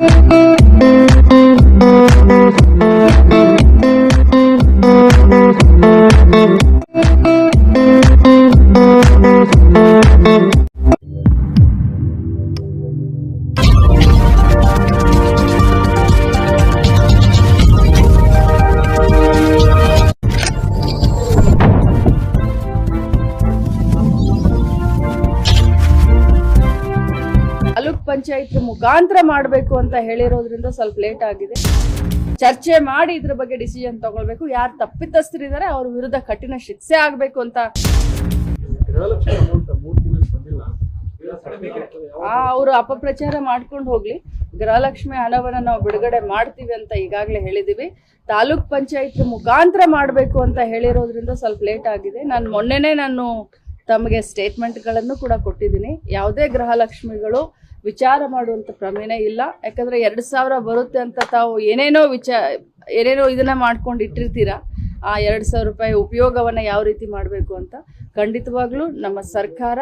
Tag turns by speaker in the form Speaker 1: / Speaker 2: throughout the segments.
Speaker 1: ತಾಲೂಕ್ ಪಂಚಾಯತ್ ಮುಖಾಂತರ ಮಾಡಬೇಕು ಅಂತ ಹೇಳಿರೋದ್ರಿಂದ ಸ್ವಲ್ಪ ಲೇಟ್ ಆಗಿದೆ. ಚರ್ಚೆ ಮಾಡಿ ಇದ್ರ ಬಗ್ಗೆ ಡಿಸಿಷನ್ ತಗೊಳ್ಬೇಕು. ಯಾರು ತಪ್ಪಿತಸ್ಥರಿದ್ದಾರೆ ಅವ್ರ ವಿರುದ್ಧ ಕಠಿಣ ಶಿಕ್ಷೆ ಆಗ್ಬೇಕು ಅಂತ. ಅವರು ಅಪಪ್ರಚಾರ ಮಾಡ್ಕೊಂಡು ಹೋಗ್ಲಿ. ಗೃಹಲಕ್ಷ್ಮಿ ಹಣವನ್ನು ನಾವು ಬಿಡುಗಡೆ ಮಾಡ್ತೀವಿ ಅಂತ ಈಗಾಗಲೇ ಹೇಳಿದೀವಿ. ತಾಲೂಕ್ ಪಂಚಾಯತ್ ಮುಖಾಂತರ ಮಾಡಬೇಕು ಅಂತ ಹೇಳಿರೋದ್ರಿಂದ ಸ್ವಲ್ಪ ಲೇಟ್ ಆಗಿದೆ. ನಾನು ಮೊನ್ನೆನೇ ನಾನು ತಮಗೆ ಸ್ಟೇಟ್ಮೆಂಟ್ಗಳನ್ನು ಕೂಡ ಕೊಟ್ಟಿದ್ದೀನಿ. ಯಾವುದೇ ಗೃಹಲಕ್ಷ್ಮಿಗಳು ವಿಚಾರ ಮಾಡುವಂಥ ಪ್ರಮೇಯ ಇಲ್ಲ. ಯಾಕಂದರೆ ಎರಡು ಸಾವಿರ ಬರುತ್ತೆ ಅಂತ ತಾವು ಏನೇನೋ ವಿಚಾರ ಏನೇನೋ ಇದನ್ನು ಮಾಡ್ಕೊಂಡು ಇಟ್ಟಿರ್ತೀರಾ ಆ ಎರಡು ಸಾವಿರ ರೂಪಾಯಿ ಉಪಯೋಗವನ್ನು ಯಾವ ರೀತಿ ಮಾಡಬೇಕು ಅಂತ ಖಂಡಿತವಾಗ್ಲೂ ನಮ್ಮ ಸರ್ಕಾರ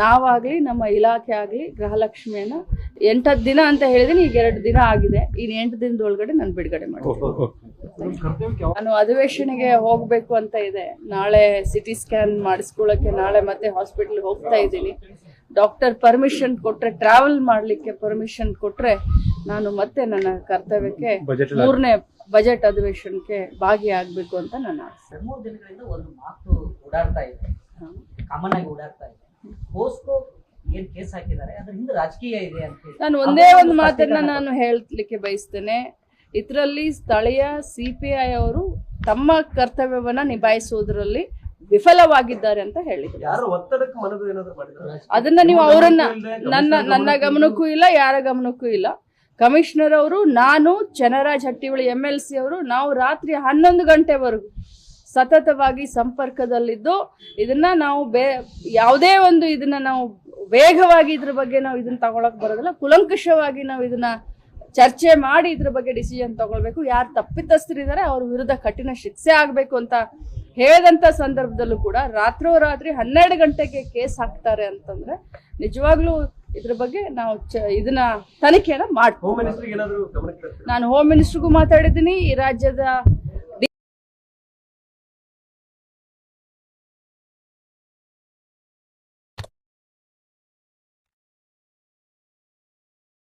Speaker 1: ನಾವಾಗಲಿ ನಮ್ಮ ಇಲಾಖೆ ಆಗಲಿ ಗೃಹಲಕ್ಷ್ಮಿಯನ್ನು ಎಂಟತ್ತು ದಿನ ಅಂತ ಹೇಳಿದ್ದೀನಿ ಈಗ ಎರಡು ದಿನ ಆಗಿದೆ. ಇನ್ನು ಎಂಟು ದಿನದೊಳಗಡೆ ನಾನು ಬಿಡುಗಡೆ ಮಾಡ್ತೀನಿ. ನಾನು ಅಧಿವೇಶನಿಗೆ ಹೋಗಬೇಕು ಅಂತ ಇದೆ. ನಾಳೆ ಸಿಟಿ ಸ್ಕ್ಯಾನ್ ಮಾಡಿಸ್ಕೊಳ್ಳೋಕ್ಕೆ ನಾಳೆ ಮತ್ತೆ ಹಾಸ್ಪಿಟ್ಲ್ಗೆ ಹೋಗ್ತಾ ಇದ್ದೀನಿ. ಡಾಕ್ಟರ್ ಪರ್ಮಿಷನ್ ಕೊಟ್ಟರೆ ಟ್ರಾವೆಲ್ ಮಾಡಲಿಕ್ಕೆ ಪರ್ಮಿಷನ್ ಕೊಟ್ರೆ ನಾನು ಮತ್ತೆ ನನ್ನ ಕರ್ತವ್ಯಕ್ಕೆ ಮೂರನೇ ಬಜೆಟ್ ಅಧಿವೇಶನಕ್ಕೆ ಭಾಗಿಯಾಗಬೇಕು ಅಂತ ನನ್ನ ಆಸೆ.
Speaker 2: ಮೂರು ದಿನಗಳಿಂದ ಒಂದು ಮಾತು ಓಡಾಡ್ತಾ ಇದೆ. ಕಾಮನ್ ಆಗಿ ಓಡಾಡ್ತಾ ಇದೆ. ಪೋಸ್ಕೋ ಏನ್ ಕೇಸ್ ಹಾಕಿದ್ದಾರೆ? ಅದ್ರ ಹಿಂದೆ ರಾಜಕೀಯ ಇದೆ ಅಂತ
Speaker 1: ನಾನು ಒಂದೇ ಒಂದು ಮಾತನ್ನ ನಾನು ಹೇಳಲಿಕ್ಕೆ ಬಯಸ್ತೇನೆ. ಇದರಲ್ಲಿ ಸ್ಥಳೀಯ ಸಿ ಪಿ ಐ ಅವರು ತಮ್ಮ ಕರ್ತವ್ಯವನ್ನ ನಿಭಾಯಿಸುವುದರಲ್ಲಿ ವಿಫಲವಾಗಿದ್ದಾರೆ ಅಂತ ಹೇಳಿದ್ರು.
Speaker 3: ಯಾರು ಒತ್ತಡಕ್ಕೆ ಮನದು ಏನಾದ್ರು ಮಾಡಿದ್ರೆ?
Speaker 1: ಅದನ್ನ ನೀವು ಅವರನ್ನ ನನ್ನ ನನ್ನ ಗಮನಕ್ಕೂ ಇಲ್ಲ ಯಾರ ಗಮನಕ್ಕೂ ಇಲ್ಲ. ಕಮಿಷನರ್ ಅವರು, ನಾನು Channaraj Hattiholi M L C ಅವರು, ನಾವು ರಾತ್ರಿ ಹನ್ನೊಂದು ಗಂಟೆವರೆಗೂ ಸತತವಾಗಿ ಸಂಪರ್ಕದಲ್ಲಿದ್ದು, ಇದನ್ನ ನಾವು ಬೇ, ಯಾವುದೇ ಒಂದು ಇದನ್ನ ನಾವು ವೇಗವಾಗಿ ಇದ್ರ ಬಗ್ಗೆ ನಾವು ಇದನ್ನ ತಗೊಳಕ್ ಬರೋದಿಲ್ಲ. ಕುಲಂಕುಷವಾಗಿ ನಾವು ಇದನ್ನ ಚರ್ಚೆ ಮಾಡಿ ಇದ್ರ ಬಗ್ಗೆ ಡಿಸಿಷನ್ ತಗೊಳ್ಬೇಕು. ಯಾರು ತಪ್ಪಿತಸ್ಥರಿದ್ದಾರೆ ಅವ್ರ ವಿರುದ್ಧ ಕಠಿಣ ಶಿಕ್ಷೆ ಆಗಬೇಕು ಅಂತ ಹೇಳಿದಂತ ಸಂದರ್ಭದಲ್ಲೂ ಕೂಡ ರಾತ್ರೋರಾತ್ರಿ ಹನ್ನೆರಡು ಗಂಟೆಗೆ ಕೇಸ್ ಹಾಕ್ತಾರೆ ಅಂತಂದ್ರೆ, ನಿಜವಾಗ್ಲೂ ಇದ್ರ ಬಗ್ಗೆ ನಾವು ಇದನ್ನ ತನಿಖೆಯನ್ನ ಮಾಡ್ತೀವಿ? ನಾನು ಹೋಮ್ ಮಿನಿಸ್ಟರ್ಗೂ ಮಾತಾಡಿದ್ದೀನಿ ಈ ರಾಜ್ಯದ